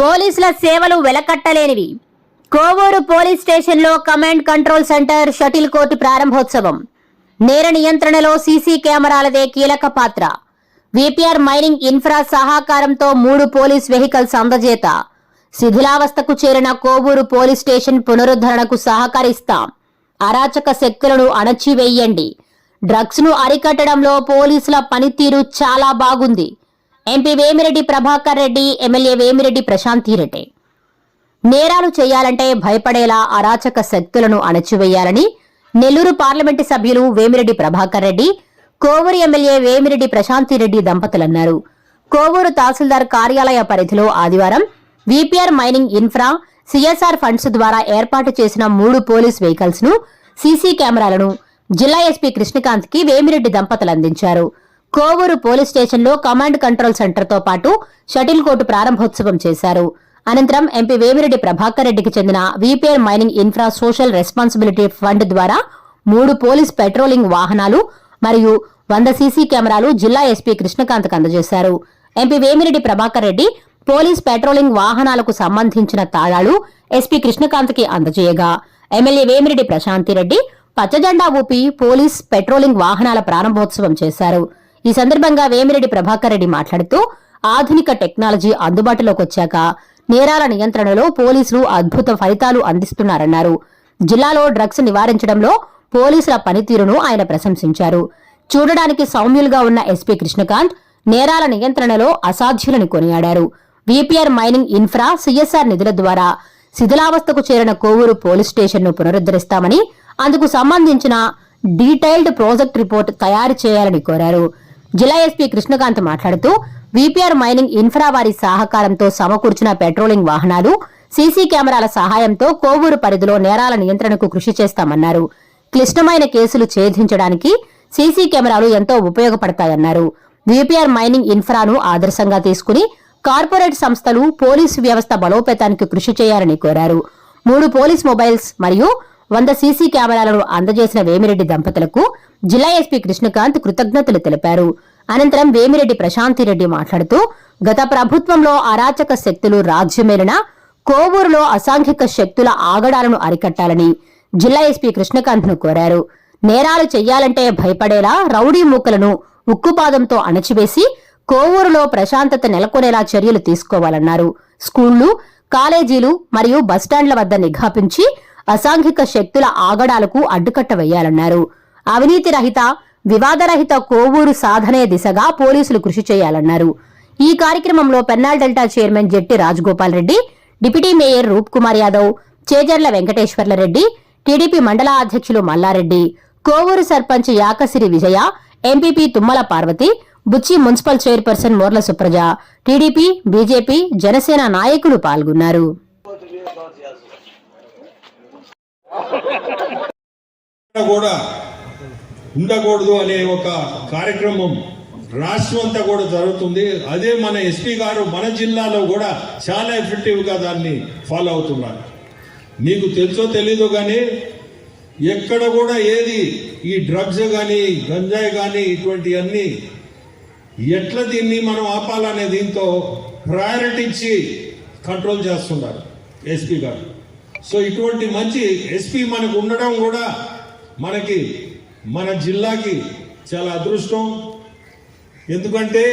పోలీసుల సేవలు వెలకట్టలేనివి. కోవూరు పోలీస్ స్టేషన్లో command control centre shuttle court ప్రారంభోత్సవం. నేర నియంత్రణలో సీసీ కెమెరాలదే కీలక పాత్ర. విపిఆర్ మైనింగ్ ఇన్ఫ్రా సహకారంతో మూడు పోలీస్ వెహికల్స్ అందజేత. శిథిలావస్థకు చేరిన కోవూరు పోలీస్ స్టేషన్ పునరుద్ధరణకు సహకరిస్తాం. అరాచక శక్తులను అణచివేయండి. డ్రగ్స్ను అరికట్టడంలో పోలీసుల పనితీరు చాలా బాగుంది. ఎంపీ వేమిరెడ్డి ప్రభాకర్ రెడ్డి ఎమ్మెల్యే వేమిరెడ్డి ప్రశాంతిరెడ్డి నేరాలు చేయాలంటే భయపడేలా అరాచక శక్తులను అణచివేయాలని నెల్లూరు పార్లమెంటు సభ్యులు వేమిరెడ్డి ప్రభాకర్ రెడ్డి కోవూరు ఎమ్మెల్యే వేమిరెడ్డి ప్రశాంతిరెడ్డి దంపతులన్నారు. కోవూరు తహసీల్దార్ కార్యాలయ పరిధిలో ఆదివారం VPR mining infra CSR funds ద్వారా ఏర్పాటు చేసిన మూడు పోలీస్ వెహికల్స్ను సీసీ కెమెరాలను జిల్లా ఎస్పీ కృష్ణకాంత్కి వేమిరెడ్డి దంపతులు అందించారు కోవూరు పోలీస్ స్టేషన్లో కమాండ్ కంట్రోల్ సెంటర్తో పాటు షటిల్ కోర్టు ప్రారంభోత్సవం చేశారు. అనంతరం ఎంపీ వేమిరెడ్డి ప్రభాకర్ రెడ్డికి చెందిన VPR mining infra social responsibility fund ద్వారా మూడు పోలీస్ పెట్రోలింగ్ వాహనాలు మరియు వంద సీసీ కెమెరాలు జిల్లా ఎస్పీ కృష్ణకాంత్కు అందజేశారు. MP Vemireddy Prabhakar Reddy police patrolling వాహనాలకు సంబంధించిన తాళాలు ఎస్పీ కృష్ణకాంత్కి అందజేయగా. ఎమ్మెల్యే వేమిరెడ్డి ప్రశాంతిరెడ్డి పచ్చజెండా ఊపి పోలీస్ పెట్రోలింగ్ వాహనాల ప్రారంభోత్సవం చేశారు. ఈ సందర్భంగా వేమిరెడ్డి ప్రభాకర్ రెడ్డి మాట్లాడుతూ ఆధునిక టెక్నాలజీ అందుబాటులోకి వచ్చాక నేరాల నియంత్రణలో పోలీసులు అద్భుత ఫలితాలు అందిస్తున్నారన్నారు. జిల్లాలో డ్రగ్స్ నివారించడంలో పోలీసుల పనితీరును ఆయన ప్రశంసించారు. చూడడానికి సౌమ్యులుగా ఉన్న ఎస్పీ కృష్ణకాంత్ నేరాల నియంత్రణలో అసాధ్యులని కొనియాడారు. విపిఆర్ మైనింగ్ ఇన్ఫ్రా సిఎస్ఆర్ నిధుల ద్వారా శిథిలావస్థకు చేరిన కోవూరు పోలీస్ స్టేషన్ను పునరుద్ధరిస్తామని అందుకు సంబంధించిన డీటెయిల్డ్ ప్రాజెక్ట్ రిపోర్ట్ తయారు చేయాలని కోరారు. జిల్లా ఎస్పీ కృష్ణకాంత్ మాట్లాడుతూ విపిఆర్ మైనింగ్ ఇన్ఫ్రా వారి సహకారంతో సమకూర్చిన పెట్రోలింగ్ వాహనాలు సీసీ కెమెరాల సహాయంతో కోవూరు పరిధిలో నేరాల నియంత్రణకు కృషి చేస్తామన్నారు. క్లిష్టమైన కేసులు ఛేదించడానికి సీసీ కెమెరాలు ఎంతో ఉపయోగపడతాయన్నారు. విపిఆర్ మైనింగ్ ఇన్ఫ్రాను ఆదర్శంగా తీసుకుని కార్పొరేట్ సంస్థలు పోలీసు వ్యవస్థ బలోపేతానికి కృషి చేయాలని కోరారు. మూడు పోలీస్ మొబైల్స్ మరియు వంద సీసీ కెమెరాలను అందజేసిన వేమిరెడ్డి దంపతులకు జిల్లా ఎస్పీ కృష్ణకాంత్ కృతజ్ఞతలు తెలిపారు. అనంతరం వేమిరెడ్డి ప్రశాంతిరెడ్డి మాట్లాడుతూ గత ప్రభుత్వంలో అరాచక శక్తులు రాజ్యమేలిన కోవూరులో అసాంఘిక శక్తుల ఆగడాలను అరికట్టాలని జిల్లా ఎస్పీ కృష్ణకాంత్ను కోరారు. నేరాలు చెయ్యాలంటే భయపడేలా రౌడీ మూకలను ఉక్కుపాదంతో అణచివేసి కోవూరులో ప్రశాంతత నెలకొనేలా చర్యలు తీసుకోవాలన్నారు. స్కూళ్ళు కాలేజీలు మరియు బస్టాండ్ల వద్ద నిఘాపించి అసాంఘిక శక్తుల ఆగడాలకు అడ్డుకట్ట వేయాలన్నారు. అవినీతి రహిత వివాదరహిత కోవూరు సాధనే దిశగా పోలీసులు కృషి చేయాలన్నారు. ఈ కార్యక్రమంలో Penna delta chairman Jetti Rajagopal Reddy deputy mayor Roop Kumar Yadav Chejarla Venkateswarlu Reddy TDP మండల అధ్యక్షులు Malla Reddy Kovur sarpanch Yakasiri Vijaya MPP Tummala Parvathi Buchi municipal chairperson Morla Supraja TDP BJP Janasena నాయకులు పాల్గొన్నారు. కూడా ఉండకూడదు అనే ఒక కార్యక్రమం రాష్ట్రం అంతా కూడా జరుగుతుంది. అదే మన ఎస్పీ గారు మన జిల్లాలో కూడా చాలా ఎఫెక్టివ్గా దాన్ని ఫాలో అవుతున్నారు. మీకు తెలుసో తెలీదు కానీ ఎక్కడ కూడా ఏది ఈ డ్రగ్స్ కానీ గంజాయి కానీ ఇటువంటి అన్ని ఎట్లా దీన్ని మనం ఆపాలనే దీంతో ప్రయారిటీ ఇచ్చి కంట్రోల్ చేస్తున్నారు ఎస్పీ గారు. సో ఇటువంటి మంచి ఎస్పీ మనకు ఉండడం కూడా మనకి మన జిల్లాకి చాలా అదృష్టం. ఎందుకంటే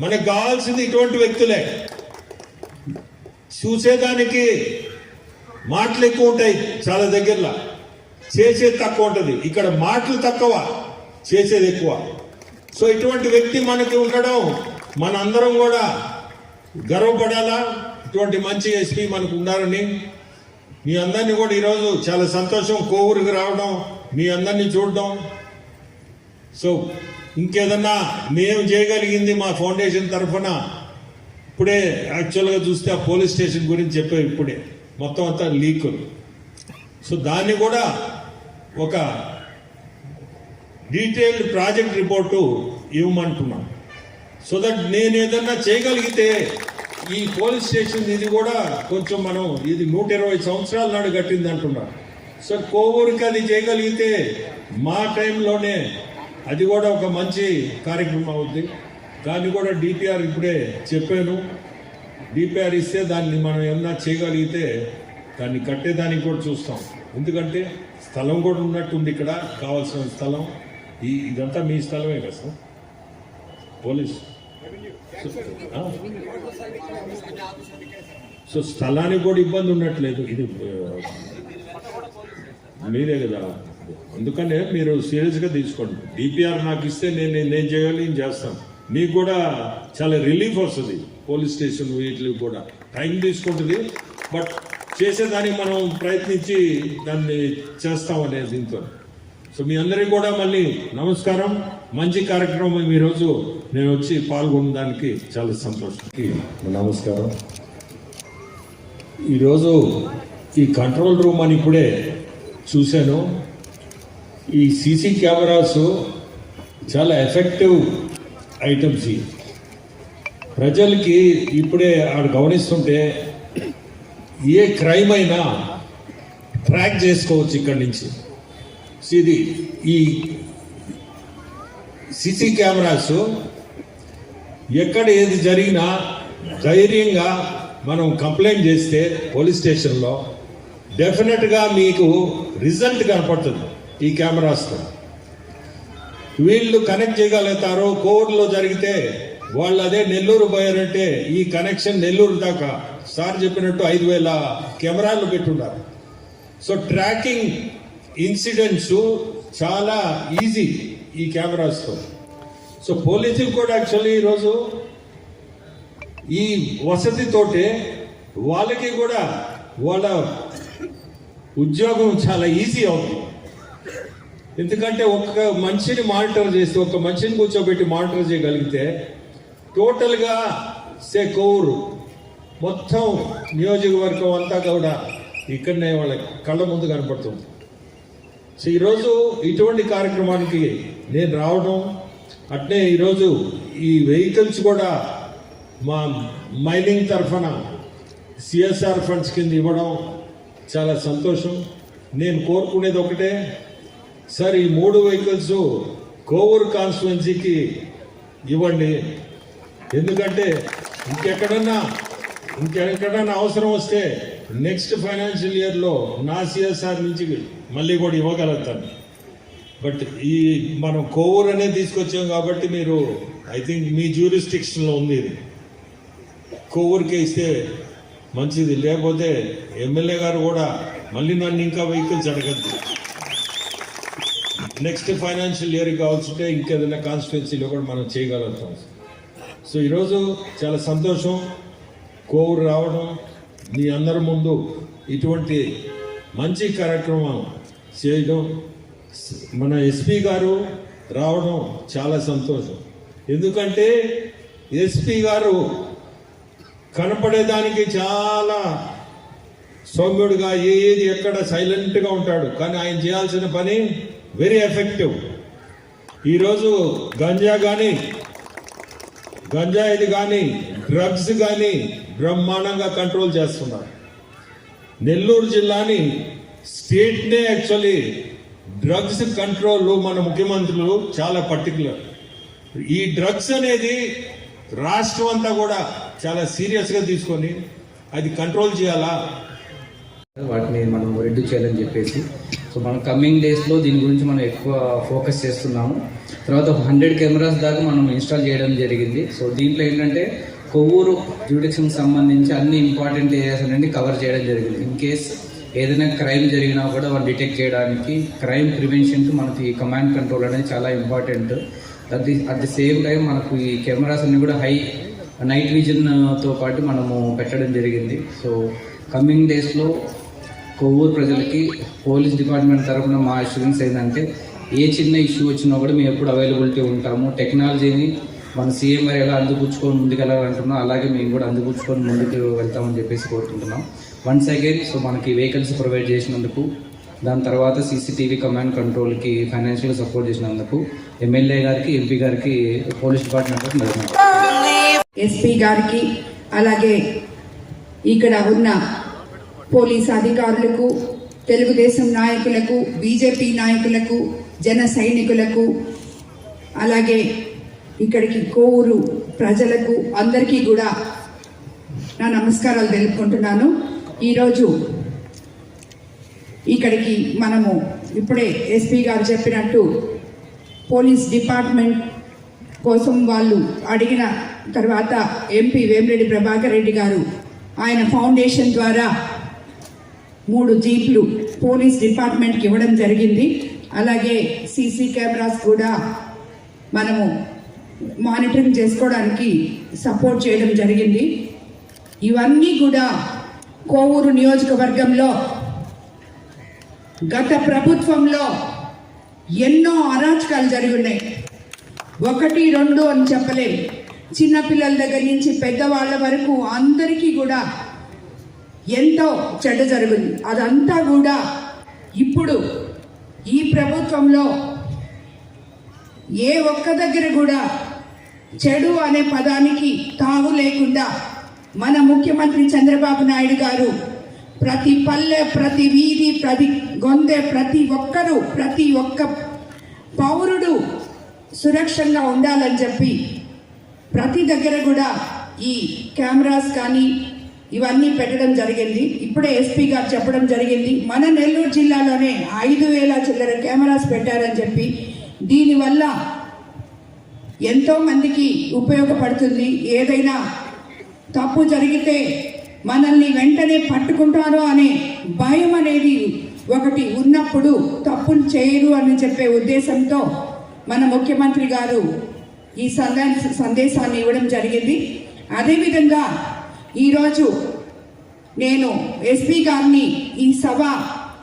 మనకు కావాల్సింది ఇటువంటి వ్యక్తులే. చూసేదానికి మాటలు ఎక్కువ ఉంటాయి చాలా దగ్గరలో. చేసేది తక్కువ ఉంటుంది. ఇక్కడ మాటలు తక్కువ చేసేది ఎక్కువ. సో ఇటువంటి వ్యక్తి మనకి ఉండడం మన అందరం కూడా గర్వపడాలా? ఇటువంటి మంచి ఎస్పీ మనకు ఉండాలని మీ అందరినీ కూడా ఈరోజు చాలా సంతోషం కోవూరుకి రావడం మీ అందరినీ చూడడం. సో ఇంకేదన్నా మేము చేయగలిగింది మా ఫౌండేషన్ తరఫున? ఇప్పుడే యాక్చువల్గా చూస్తే ఆ పోలీస్ స్టేషన్ గురించి చెప్పారు ఇప్పుడే. మొత్తం అంతా లీకులు సో దాన్ని కూడా ఒక డీటెయిల్డ్ ప్రాజెక్ట్ రిపోర్టు ఇవ్వమంటున్నాం. సో దట్ నేను ఏదన్నా చేయగలిగితే ఈ పోలీస్ స్టేషన్ ఇది కూడా కొంచెం మనం ఇది నూట ఇరవై సంవత్సరాల నాడు కట్టింది అంటున్నారు. సో కోవూరుకి అది చేయగలిగితే మా టైంలోనే అది కూడా ఒక మంచి కార్యక్రమం అవుద్ది. దాన్ని కూడా డిపిఆర్ ఇప్పుడే చెప్పాను. డిపిఆర్ ఇస్తే దాన్ని మనం ఏమన్నా చేయగలిగితే దాన్ని కట్టేదానికి కూడా చూస్తాం. ఎందుకంటే స్థలం కూడా ఉన్నట్టుంది ఇక్కడ కావాల్సిన స్థలం. ఈ ఇదంతా మీ స్థలమే కదా సార్? పోలీస్. సో స్థలానికి కూడా ఇబ్బంది ఉండట్లేదు. ఇది మీరే కదా. అందుకనే మీరు సీరియస్గా తీసుకోండి. డిపిఆర్ నాకు ఇస్తే నేను నేను చేయాలి నేను చేస్తాను. మీకు కూడా చాలా రిలీఫ్ వస్తుంది పోలీస్ స్టేషన్ వీటికి కూడా. టైం తీసుకుంటుంది. బట్ చేసేదానికి మనం ప్రయత్నించి దాన్ని చేస్తామనే దీంతో. సో మీ అందరికీ కూడా మళ్ళీ నమస్కారం. మంచి కార్యక్రమం ఈరోజు నేను వచ్చి పాల్గొనడానికి చాలా సంతోషం. నమస్కారం. ఈరోజు ఈ కంట్రోల్ రూమ్ అని ఇప్పుడే చూశాను. ఈ సీసీ కెమెరాస్ చాలా ఎఫెక్టివ్ ఐటమ్స్ ఇవి. ప్రజలకి ఇప్పుడే ఆడ గమనిస్తుంటే ఏ క్రైమ్ అయినా ట్రాక్ చేసుకోవచ్చు ఇక్కడి నుంచి. ఇది ఈ సీసీ కెమెరాస్ ఎక్కడ ఏది జరిగినా ధైర్యంగా మనం కంప్లైంట్ చేస్తే పోలీస్ స్టేషన్లో డెఫినెట్గా మీకు రిజల్ట్ కనపడుతుంది ఈ కెమెరాస్తో. వీళ్ళు కనెక్ట్ చేయగలుగుతారు కోర్టులో జరిగితే వాళ్ళు అదే నెల్లూరు పోయారంటే ఈ కనెక్షన్ నెల్లూరు దాకా. సార్ చెప్పినట్టు ఐదు వేల కెమెరాలు పెట్టున్నారు. సో ట్రాకింగ్ ఇన్సిడెంట్స్ చాలా ఈజీ ఈ కెమెరాస్తో. సో పోలీసులు కూడా యాక్చువల్లీ ఈరోజు ఈ వసతితోటే వాళ్ళకి కూడా వాళ్ళ ఉద్యోగం చాలా ఈజీ అవుతుంది. ఎందుకంటే ఒక్క మనిషిని మానిటర్ చేస్తే ఒక మనిషిని కూర్చోబెట్టి మానిటర్ చేయగలిగితే టోటల్గా సే కౌరు మొత్తం నియోజకవర్గం అంతా కూడా ఇక్కడనే వాళ్ళ కళ్ళ ముందు కనపడుతుంది. సో ఈరోజు ఇటువంటి కార్యక్రమానికి నేను రావడం అట్నే ఈరోజు ఈ వెహికల్స్ కూడా మా మైనింగ్ తరఫున సిఎస్ఆర్ ఫండ్స్ కింద ఇవ్వడం చాలా సంతోషం. నేను కోరుకునేది ఒకటే సార్ ఈ మూడు వెహికల్స్ కోవూరు కాన్స్టిట్యున్సీకి ఇవ్వండి. ఎందుకంటే ఇంకెక్కడన్నా ఇంకెక్కడన్నా అవసరం వస్తే నెక్స్ట్ ఫైనాన్షియల్ ఇయర్లో నా సిఎస్ఆర్ నుంచి మళ్ళీ కూడా ఇవ్వగలుగుతాను బట్ ఈ మనం కోవూరు అనేది తీసుకొచ్చాం కాబట్టి మీరు ఐ థింక్ మీ జ్యూరిస్టిక్షన్లో ఉంది ఇది. కోవూరుకే ఇస్తే మంచిది. లేకపోతే ఎమ్మెల్యే గారు కూడా మళ్ళీ నన్ను ఇంకా వెహికల్స్ అడగద్దు. నెక్స్ట్ ఫైనాన్షియల్ ఇయర్ కావాల్సింటే ఇంకేదైనా కాన్స్టిట్యున్సీలో కూడా మనం చేయగలుగుతాం. సో ఈరోజు చాలా సంతోషం. కోవూరు రావడం మీ అందరి ముందు ఇటువంటి మంచి కార్యక్రమం చేయడం మన ఎస్పీ గారు రావడం చాలా సంతోషం. ఎందుకంటే ఎస్పీ గారు కనపడేదానికి చాలా సౌమ్యుడిగా ఏది ఎక్కడ సైలెంట్గా ఉంటాడు కానీ ఆయన చేయాల్సిన పని వెరీ ఎఫెక్టివ్. ఈరోజు గంజా కానీ గంజాయిది కానీ డ్రగ్స్ కానీ బ్రహ్మాండంగా కంట్రోల్ చేస్తున్నారు. నెల్లూరు జిల్లాని స్టేట్నే యాక్చువల్లీ డ్రగ్స్ కంట్రోల్ మన ముఖ్యమంత్రులు చాలా పర్టికులర్ ఈ డ్రగ్స్ అనేది రాష్ట్రం అంతా కూడా చాలా సీరియస్గా తీసుకొని అది కంట్రోల్ చేయాలా? వాటిని మనం రెడ్యూ చేయాలని చెప్పేసి సో మనం కమ్మింగ్ డేస్లో దీని గురించి మనం ఎక్కువ ఫోకస్ చేస్తున్నాము. తర్వాత ఒక హండ్రెడ్ కెమెరాస్ దాకా మనం ఇన్స్టాల్ చేయడం జరిగింది. సో దీంట్లో ఏంటంటే కొవ్వూరు జ్యూడిక్షన్ సంబంధించి అన్ని ఇంపార్టెంట్ ఏరియాస్ అనేది కవర్ చేయడం జరిగింది. ఇన్ కేస్ ఏదైనా క్రైమ్ జరిగినా కూడా వాళ్ళు డిటెక్ట్ చేయడానికి క్రైమ్ ప్రివెన్షన్కి మనకి కమాండ్ కంట్రోల్ అనేది చాలా important at the at the same time మనకు ఈ కెమెరాస్ అన్ని కూడా హై నైట్ విజన్తో పాటు మనము పెట్టడం జరిగింది. సో కమ్మింగ్ డేస్లో కొవ్వూరు ప్రజలకి పోలీస్ డిపార్ట్మెంట్ తరఫున మా అష్యూరెన్స్ ఏంటంటే ఏ చిన్న ఇష్యూ వచ్చినా కూడా మేము ఎప్పుడు అవైలబిలిటీ ఉంటాము. టెక్నాలజీని మన సీఎం గారు ఎలా అందిపుచ్చుకొని ముందుకెళ్ళాలంటున్నాం అలాగే మేము కూడా అందిపుచ్చుకొని ముందుకు వెళ్తామని చెప్పేసి కోరుకుంటున్నాం. వన్స్ అగైన్ సో మనకి వెహికల్స్ ప్రొవైడ్ చేసినందుకు దాని తర్వాత సీసీటీవీ కమాండ్ కంట్రోల్కి ఫైనాన్షియల్ సపోర్ట్ చేసినందుకు ఎమ్మెల్యే గారికి ఎంపీ గారికి పోలీస్ డిపార్ట్మెంట్ ఎస్పీ గారికి అలాగే ఇక్కడ ఉన్న పోలీస్ అధికారులకు తెలుగుదేశం నాయకులకు బీజేపీ నాయకులకు జన సైనికులకు అలాగే ఇక్కడికి కోవూరు ప్రజలకు అందరికీ కూడా నా నమస్కారాలు తెలుపుకుంటున్నాను. ఈరోజు ఇక్కడికి మనము ఇప్పుడే ఎస్పీ గారు చెప్పినట్టు పోలీస్ డిపార్ట్మెంట్ కోసం వాళ్ళు అడిగిన తర్వాత ఎంపీ వేమిరెడ్డి ప్రభాకర్ రెడ్డి గారు ఆయన ఫౌండేషన్ ద్వారా మూడు జీప్లు పోలీస్ డిపార్ట్మెంట్కి ఇవ్వడం జరిగింది. అలాగే సీసీ కెమెరాస్ కూడా మనము మానిటరింగ్ చేసుకోవడానికి సపోర్ట్ చేయడం జరిగింది. ఇవన్నీ కూడా కోవూరు నియోజకవర్గంలో గత ప్రభుత్వంలో ఎన్నో అరాచకాలు జరిగి ఉన్నాయి ఒకటి రెండు అని చెప్పలేము చిన్నపిల్లల దగ్గర నుంచి పెద్దవాళ్ళ వరకు అందరికీ కూడా ఎంతో చెడ్డ జరుగుంది. అదంతా కూడా ఇప్పుడు ఈ ప్రభుత్వంలో ఏ ఒక్క దగ్గర కూడా చెడు అనే పదానికి తావు లేకుండా మన ముఖ్యమంత్రి చంద్రబాబు నాయుడు గారు ప్రతి పల్లె ప్రతి వీధి ప్రతి గొంతె ప్రతి ఒక్కరూ ప్రతి ఒక్క పౌరుడు సురక్షంగా ఉండాలని చెప్పి ప్రతి దగ్గర కూడా ఈ కెమెరాస్ కానీ ఇవన్నీ పెట్టడం జరిగింది. ఇప్పుడే ఎస్పీ గారు చెప్పడం జరిగింది. మన నెల్లూరు జిల్లాలోనే ఐదు వేల చిల్లర కెమెరాస్ పెట్టారని చెప్పి. దీనివల్ల ఎంతో మందికి ఉపయోగపడుతుంది. ఏదైనా తప్పు జరిగితే మనల్ని వెంటనే పట్టుకుంటారో అనే భయం అనేది ఒకటి ఉన్నప్పుడు తప్పులు చేయరు అని చెప్పే ఉద్దేశంతో మన ముఖ్యమంత్రి గారు ఈ సందే సందేశాన్ని ఇవ్వడం జరిగింది. అదేవిధంగా ఈరోజు నేను ఎస్పీ గారిని ఈ సభ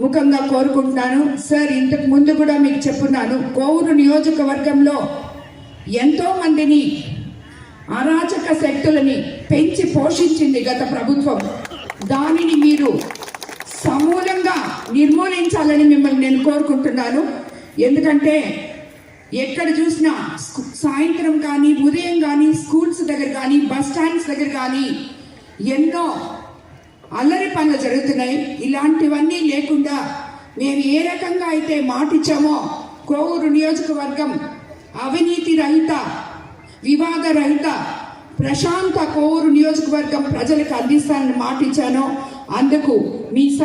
ముఖంగా కోరుకుంటున్నాను. సార్ ఇంతకు ముందు కూడా మీకు చెప్పున్నాను. కోవూరు నియోజకవర్గంలో ఎంతో మందిని అరాచక శక్తులని పెంచి పోషించింది గత ప్రభుత్వం. దానిని మీరు సమూలంగా నిర్మూలించాలని మిమ్మల్ని నేను కోరుకుంటున్నాను. ఎందుకంటే ఎక్కడ చూసినా సాయంత్రం కానీ ఉదయం కానీ స్కూల్స్ దగ్గర కానీ బస్ స్టాండ్స్ దగ్గర కానీ ఎన్నో అల్లరి పనులు జరుగుతున్నాయి. ఇలాంటివన్నీ లేకుండా మేము ఏ రకంగా అయితే మాటిచ్చామో కోవూరు నియోజకవర్గం అవినీతి రహిత వివాద రహిత ప్రశాంత కోవూరు నియోజకవర్గం ప్రజలకు అందిస్తానని మాటిచ్చానో. అందుకు మీ స